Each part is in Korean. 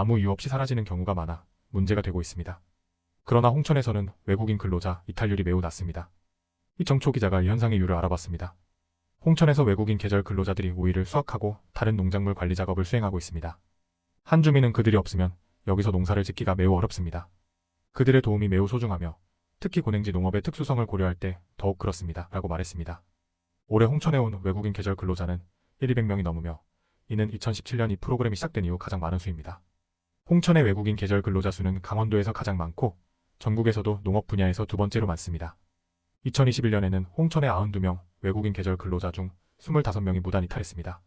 아무 이유 없이 사라지는 경우가 많아 문제가 되고 있습니다. 그러나 홍천에서는 외국인 근로자 이탈률이 매우 낮습니다. 이정초 기자가 이 현상의 이유를 알아봤습니다. 홍천에서 외국인 계절 근로자들이 오이를 수확하고 다른 농작물 관리 작업을 수행하고 있습니다. 한 주민은 그들이 없으면 여기서 농사를 짓기가 매우 어렵습니다. 그들의 도움이 매우 소중하며 특히 고냉지 농업의 특수성을 고려할 때 더욱 그렇습니다. 라고 말했습니다. 올해 홍천에 온 외국인 계절 근로자는 1, 200명이 넘으며 이는 2017년 이 프로그램이 시작된 이후 가장 많은 수입니다. 홍천의 외국인 계절 근로자 수는 강원도에서 가장 많고 전국에서도 농업 분야에서 두 번째로 많습니다. 2021년에는 홍천의 92명 외국인 계절 근로자 중 25명이 무단 이탈했습니다.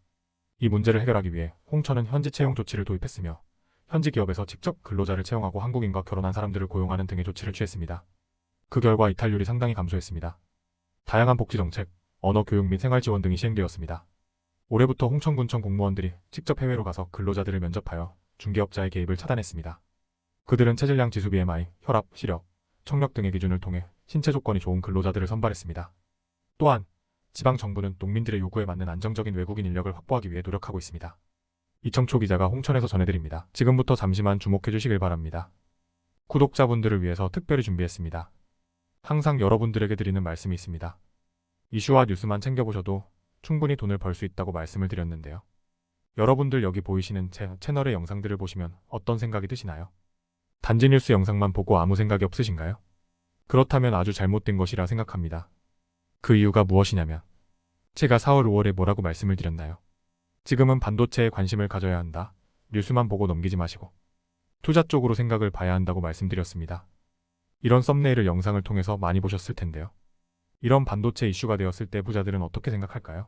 이 문제를 해결하기 위해 홍천은 현지 채용 조치를 도입했으며 현지 기업에서 직접 근로자를 채용하고 한국인과 결혼한 사람들을 고용하는 등의 조치를 취했습니다. 그 결과 이탈률이 상당히 감소했습니다. 다양한 복지 정책, 언어 교육 및 생활 지원 등이 시행되었습니다. 올해부터 홍천군청 공무원들이 직접 해외로 가서 근로자들을 면접하여 중개업자의 개입을 차단했습니다. 그들은 체질량 지수 BMI, 혈압, 시력, 청력 등의 기준을 통해 신체 조건이 좋은 근로자들을 선발했습니다. 또한 지방 정부는 농민들의 요구에 맞는 안정적인 외국인 인력을 확보하기 위해 노력하고 있습니다. 이청초 기자가 홍천에서 전해드립니다. 지금부터 잠시만 주목해 주시길 바랍니다. 구독자분들을 위해서 특별히 준비했습니다. 항상 여러분들에게 드리는 말씀이 있습니다. 이슈와 뉴스만 챙겨보셔도 충분히 돈을 벌 수 있다고 말씀을 드렸는데요. 여러분들 여기 보이시는 제 채널의 영상들을 보시면 어떤 생각이 드시나요? 단지 뉴스 영상만 보고 아무 생각이 없으신가요? 그렇다면 아주 잘못된 것이라 생각합니다. 그 이유가 무엇이냐면 제가 4월 5월에 뭐라고 말씀을 드렸나요? 지금은 반도체에 관심을 가져야 한다. 뉴스만 보고 넘기지 마시고 투자 쪽으로 생각을 봐야 한다고 말씀드렸습니다. 이런 썸네일을 영상을 통해서 많이 보셨을 텐데요. 이런 반도체 이슈가 되었을 때 부자들은 어떻게 생각할까요?